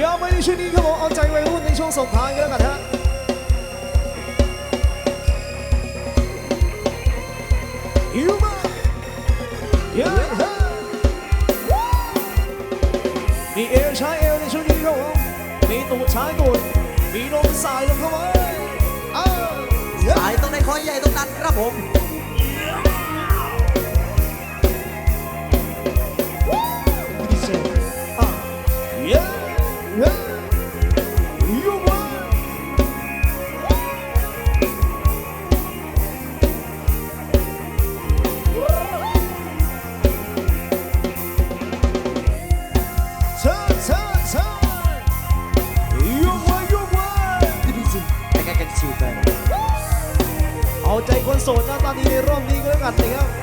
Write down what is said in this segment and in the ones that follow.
ยาไปในช่วงนี้ครับผมเอาใจวัยรุ่นในช่วงสงท้ายกันแล้วกันฮะฮิวมาเย้ฮะมีเอลชายเอลในช่วงนี้ครับผมมีตูดชายตูดมีนมสายลมเข้าไปสายต้องได้คอยใหญ่ต้องนั้นครับผม ating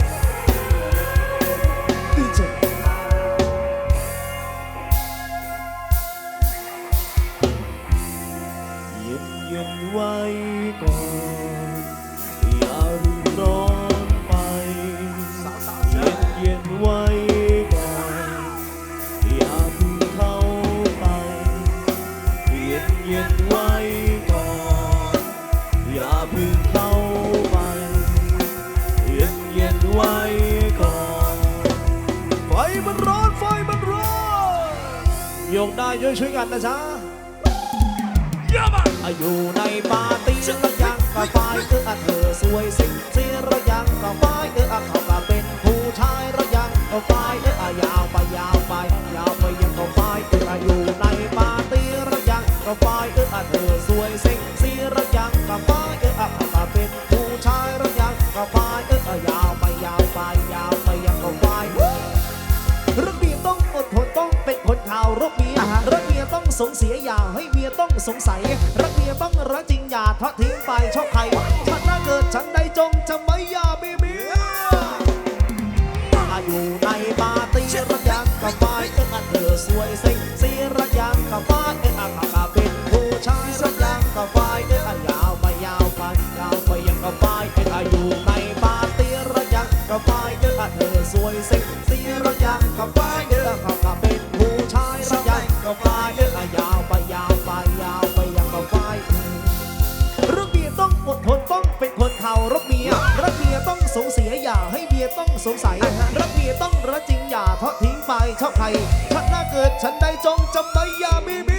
กได้ช่วยช่วยกันนะจ๊ะอยู่ในปาร์ตี้ระยังก็ไปเธออะเธอสวยสิ่งสีระยังก็ไปเธออะเขาก็เป็นผู้ชายระยังก็ไป สงเสียอย่าให้เมียต้องสงสัย รักเมียบ้างรักจริงอย่าทอดทิ้งไปชอบใครถ้าเกิดฉันได้จงจะไม่ยาบีบีถ้าอยู่ในปาร์ตี้รักยังกับไม้เธอเธอสวยเซ็ง งเสียอย่าให้เมียต้องสงสัยรักเมียต้องรักจริงอย่าทอดทิ้งไปชอบใครถ้าหน้าเกิดฉันได้จงจำไว้อย่ามีมี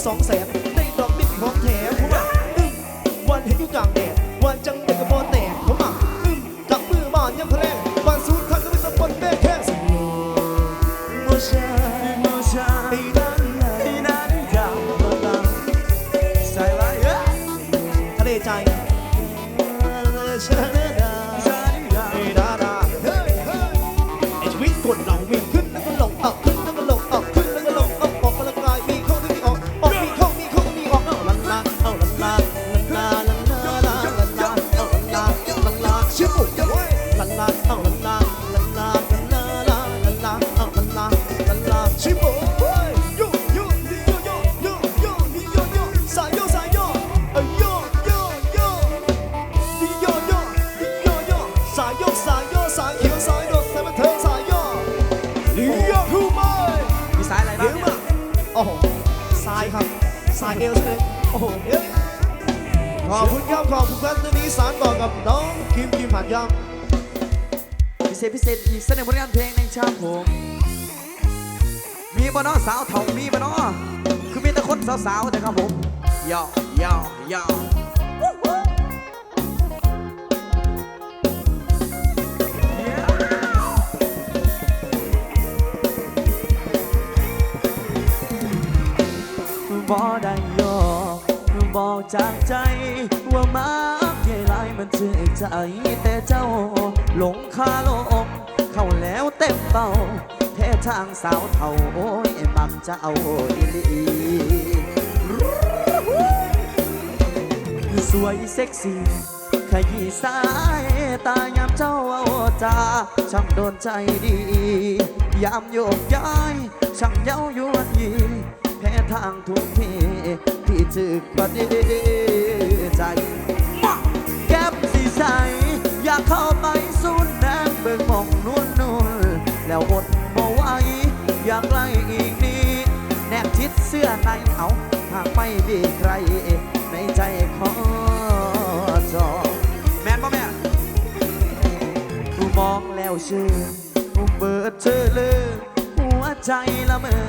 มาสองแสน คุณครับขอบคุณครับตอนนี้สารต่อกับน้องคิมคิมหัดยำพิเศษพิเศษอีกสักหนึ่งผลงานเพลงในชาติผม มีบ่เนอสาวเถ่ามีบ่เนอคือมีแต่คนสาวๆแต่ครับผมยาวยาวยาวบ่ได้ยอ บอกจากใจ ว่ามักใหญ่ลายมันชื่อใจ แต่เจ้าหลงคาลมเข้าแล้วเต็มเป่าแท้ทางสาวเท่าโอ้ยมักจะเอาอีลีสวยเซ็กซี่ขยี้สายตายามเจ้าเอาจาช่างโดนใจดี ยามโยกย้ายช่างเย้ายวนยี แพ้ทางทุกทีที่จึกประเดใจแก้มสีใสอยากเข้าไปสูนแนมเบิ่งมองนุ่นนุ่นแล้วอดบ่ไหวอยากไล่อีกนี้แนบชิดเสื้อในเอาหากไม่มีใคร ในใจขอจอแมนป่ะแม่มองแล้วชื่อเบิดเธอเลย ใจละเมอ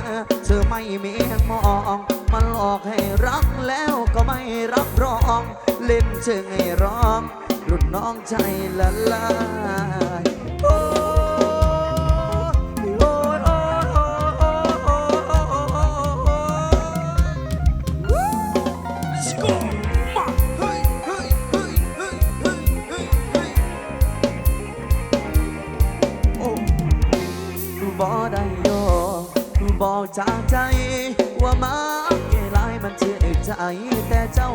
เธอไม่มีมองมันหลอกให้รักแล้วก็ไม่รับรอง เล่นเชิงให้ร้องรุ่นน้องใจละลา บอกจากใจ ว่ามักเกลายมันเชื่อใจ แต่เจ้า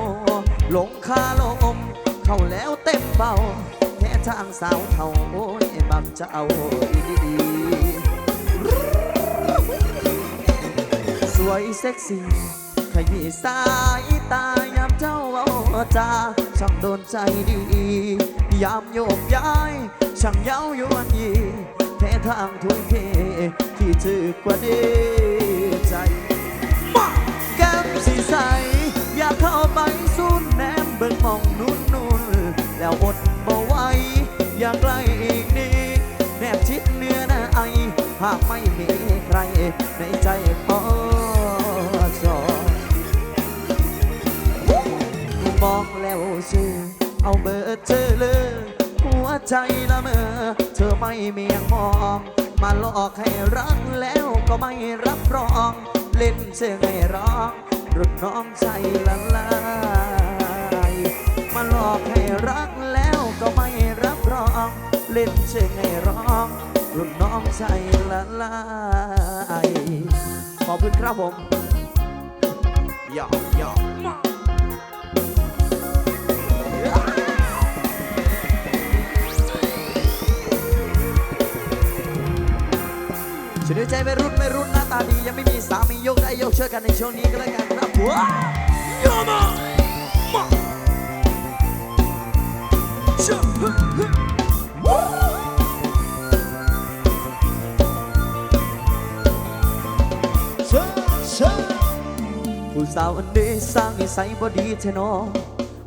หลงคาลม เข้าแล้วเต็มเบาแค่ทางสาวเท่าโอ้ยบักเจ้าอีดีสวยเซ็กซี่ขยี้สายตายามเจ้าเอาจาช่างโดนใจดี ยามโยกย้ายช่างเย้ายวนยี ทางทุกทีที่จืดกว่านี้ใจมาแก้มสีใส อยากเข้าไปสูนแนมเบิ่งมองนุ่นนุ่นแล้วอดบ่ไหวอยากใกล้อีกนี้ แนบชิดเนื้อหน้าไอ หากไม่มีใครในใจขอจอมองแล้วชื่อเอาเบอร์เธอ ใจละเมอเธอไม่เมียงมอง มาหลอกให้รักแล้วก็ไม่รับรอง เล่นเสียงให้ร้องรุ่นน้องใจละลายมาหลอกให้รักแล้วก็ไม่รับรอง เล่นเสียงให้ร้อง รุ่นน้องใจละลายขอบคุณครับผมยาวยาวมาช่วยด้ว ใจไม่รุ่นไม่รุ่นหน้าตาดี ยังไม่มีสามียกได้ยกเชื่อกันในช่วงนี้ก็แล้วกันครับว้าวโยมามาเชื่อเฮ้ยเฮ้ยวู้เชิญเชิญผู้สาวอันนี้สร้างนิสัยบ่ดีเทนอ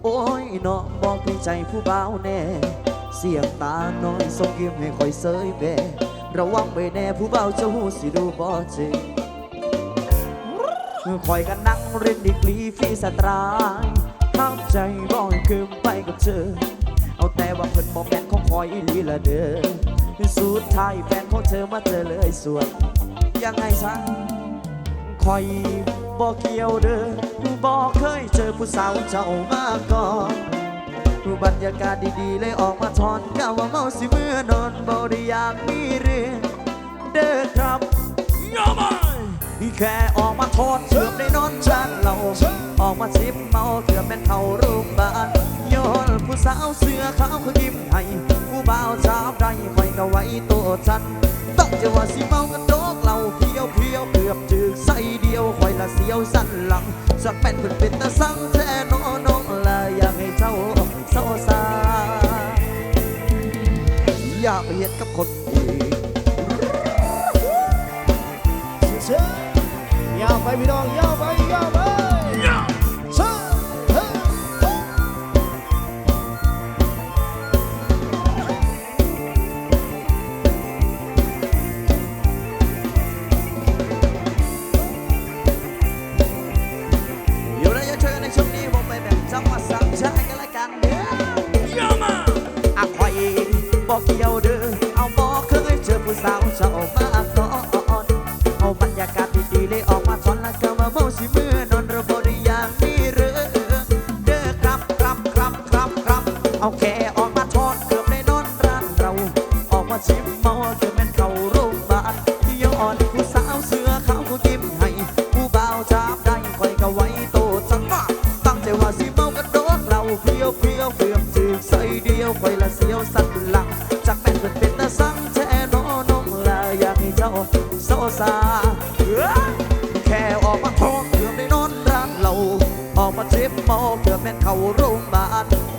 โอ้ยเนาะบอกในใจผู้บ่าวแน่ เสียงตาน้อยส่งยิ้มให้คอยเสยแบ ระวังไว้แน่ผู้เบาเจ้าหูสิดูบ่จริงคอยกันนั่งเรียนดีกรีฟีสตรายทำใจบ่อยคืมไปกับเธอ เอาแต่ว่าเพิ่นบอกแฟนของคอยอีลีละเด้อสุดท้ายแฟนของเธอมาเจอเลยส่วนยังไงซะคอยบอกเกี่ยวเด้อบอกเคยเจอผู้สาวเจ้ามาก่อนบรรยากาศดีๆเลยออกมาทอนกะว่าเมาสิเมื่อนอนบ่ได้อยากมีเร เด้อครับยอมแค่ออกมาโทษเกือบได้นอนชันเราออกมาชิบเมาเกือบเป็นเข้ารงพยาบาลย้อนผู้สาวเสื้อขาวเขายิ้มให้ผู้บ่าวจับได้คอยก็ไว้ตัวฉันตั้งใจว่าสิเมากันโดกเราเพียวเพียวเกือบจึกใส่เดียวคอยละเสียวสั้นหลังสักแป้นเพิ่นเป็นตาสังแท้น้อน้องละอยากให้เจ้าเศร้าซาอยากไปเฮ็ดกับคน พี่น้องยอ เข้าโรงพยาบาล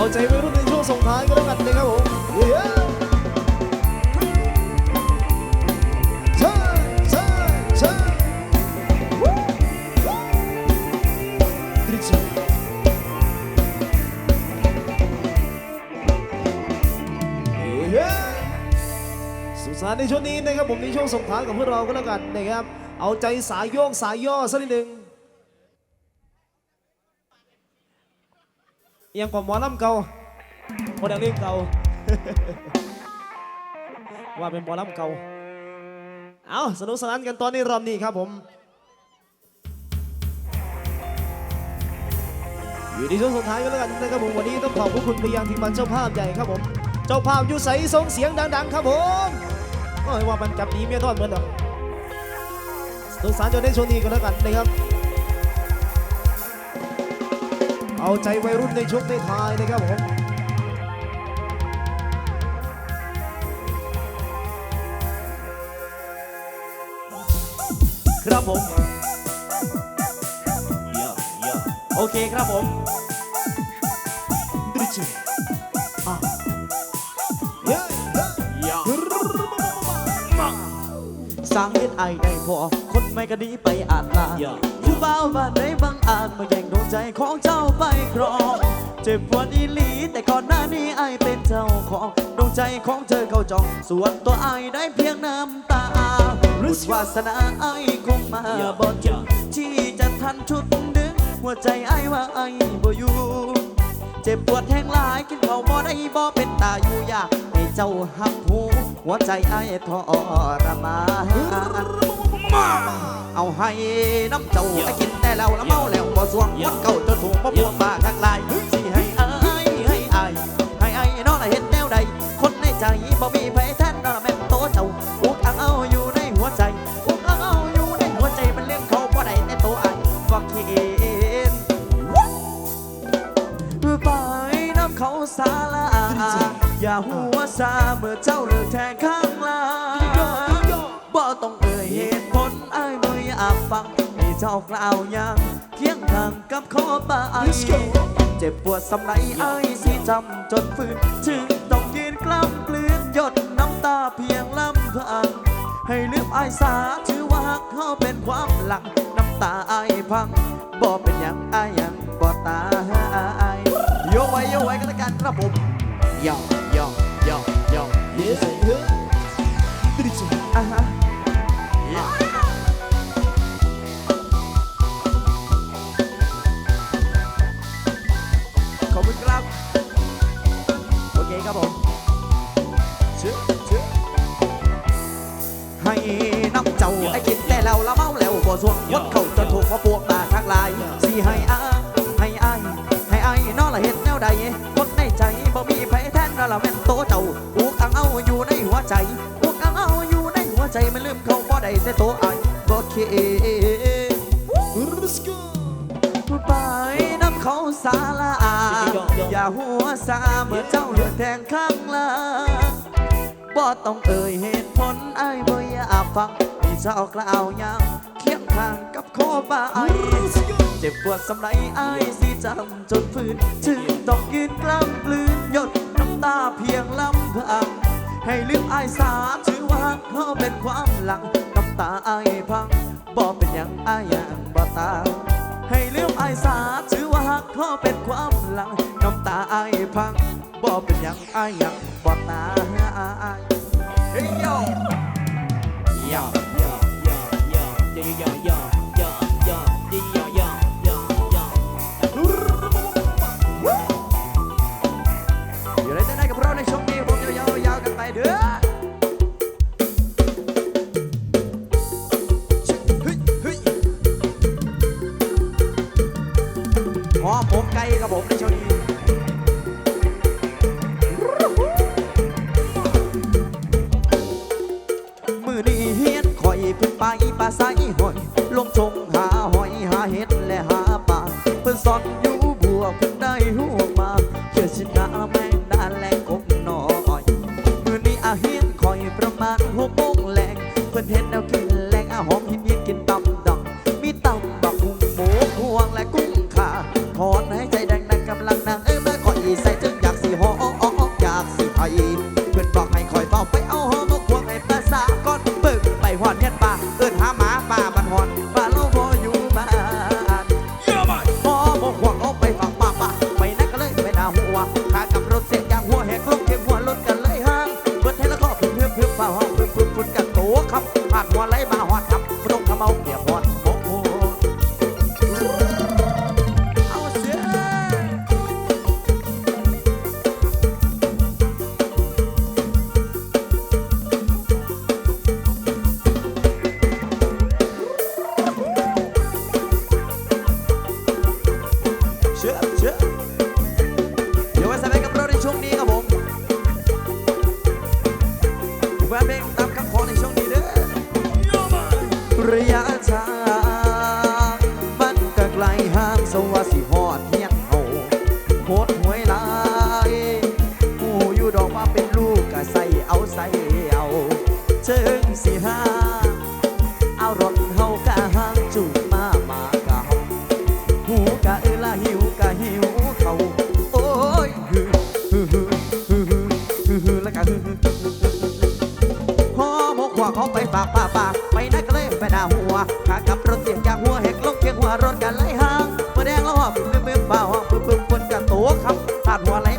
เอาใจวัยรุ่นในช่วงส่งท้ายก็แล้วกันนะครับผมเย้เชื่อเชื่อเชื่อวู้วู้ตริชเย้สุดสานในช่วงนี้นะครับผมในช่วงส่งท้ายกับพวกเราก็แล้วกันนะครับเอาใจสายโยกสายย่อสักนิดหนึ่งเอี ยังกว่าหมอลำเก่าโมเดลลิ่งเก่า ว่าเป็นหมอลำเก่า เอาสนุกสนานกันตอนนี้รอบนี้ครับผมอยู่ในช่วงสุดท้ายก็แล้วกันนะครับผมวันนี้ต้องขอบคุณไปยังทีมงานเจ้าภาพใหญ่ครับผม เจ้าภาพอยู่ใสส่งเสียงดัง ๆ ครับผมโอ้ยว่ามันจับหนีเมียทอดเหมือนเดิมสนุกสนานจนได้ช่วงนี้ก็แล้วกันนะครับ เอาใจวัยรุ่นในช่วงท้ายๆนะครับผมครับผมเยอะเยอะโอเคครับผมดริชอะเยอะเยอะสร้างเฮ็ดไอได้พอคนไม่ก็ดีไปอาจลาผู้ บ่าวบ้านใดบางอาจมาแย่งดวงใจของเจ้าไปครอง เจ็บปวดอีหลี แต่ก่อนหน้านี้ไอเป็นเจ้าของดวงใจของเธอเขาจอง ส่วนตัวไอได้เพียงน้ำตาบุญวาสนาไอคงมาบ่ถึงที่จะทันชุดดึงหัวใจไอว่าไอบ่อยู่เจ็บปวดแห้งหลายกินข้าบ่ได้บ่เป็นตาอยู่ยากให้เจ้าหักหู หัวใจไอ้ทรมานเอาให้น้ำเจ้าไปกินแต่แล้วละเมาแล้วบ่สวงวันเก่าจะถูกบ่พวงมาทักลา เอ่ยเหตุผลไอ้ายบ่อยากฟังให้เจ้ากล่าวยังเคียงข้างกับขอบาย Let's go เจ็บปวดสำไรไอ้ายสิจำจนฝืนจึงต้องยืนกล้ำกลืนหยดน้ำตาเพียงลำพังให้ลืมไอ้ายสาถือว่าเขาเป็นความหลังน้ำตาไอ้ายพังบ่เป็นอย่างไอ้ายยังบ่ตายโยกไว้โยกไว้ก็แล้วกันครับผมยอกยอกยอกยอก ไอ้กินแต่แล้วละเมาแล้วบ่สวงวัดเขาจนถูกว่าพวกตาทักลายสิให้อาให้อายให้อายนอละเห็นแนวใดคนในใจบ่มีไผแทนนั่นละแม่นโตเจ้าอุกอังเอาอยู่ในหัวใจอุกอังเอาอยู่ในหัวใจไมันลืมเขาบ่ได้แต่โตอายบ่เคพูดไปน้ำเขาสาลาอย่าหัวซาเมื่อเจ้าเลือดแทงข้างหล่างบ่ต้องเอ่ยเหตุผลไอ้บ่อยากฟัง มีเจ้ากล่าวยังเคียงข้างกับข้อบาย Let's go. เจ็บปวดสำไรไอ้ายสิจำจนฝืนจึงต้องยืนกล้ำกลืนหยดน้ำตาเพียงลำพังให้ลืมไอ้ายสาถือว่าเขาเป็นความหลังน้ำตาไอ้ายพังบ่เป็นอย่างไอ้ายยังบ่ตายให้ลืมไอ้ายสาถือว่าหักเขาเป็นความหลังน้ำตาไอ้ายพังบ่เป็นอย่างไอ้ายยังบ่ตายเฮ้ อยู่ในเต้นได้กับเราในช่วงนี้ผมยาวๆยาวกันไปเด้อฮ้ยเฮ้ยหอมผมไก่กับผมในช่วงนี้ งตามคำขอในช่วงนี้เด้อระยะทางมันก็ไกลห่างสวัสดิ หัวครัพาดหัวอะไร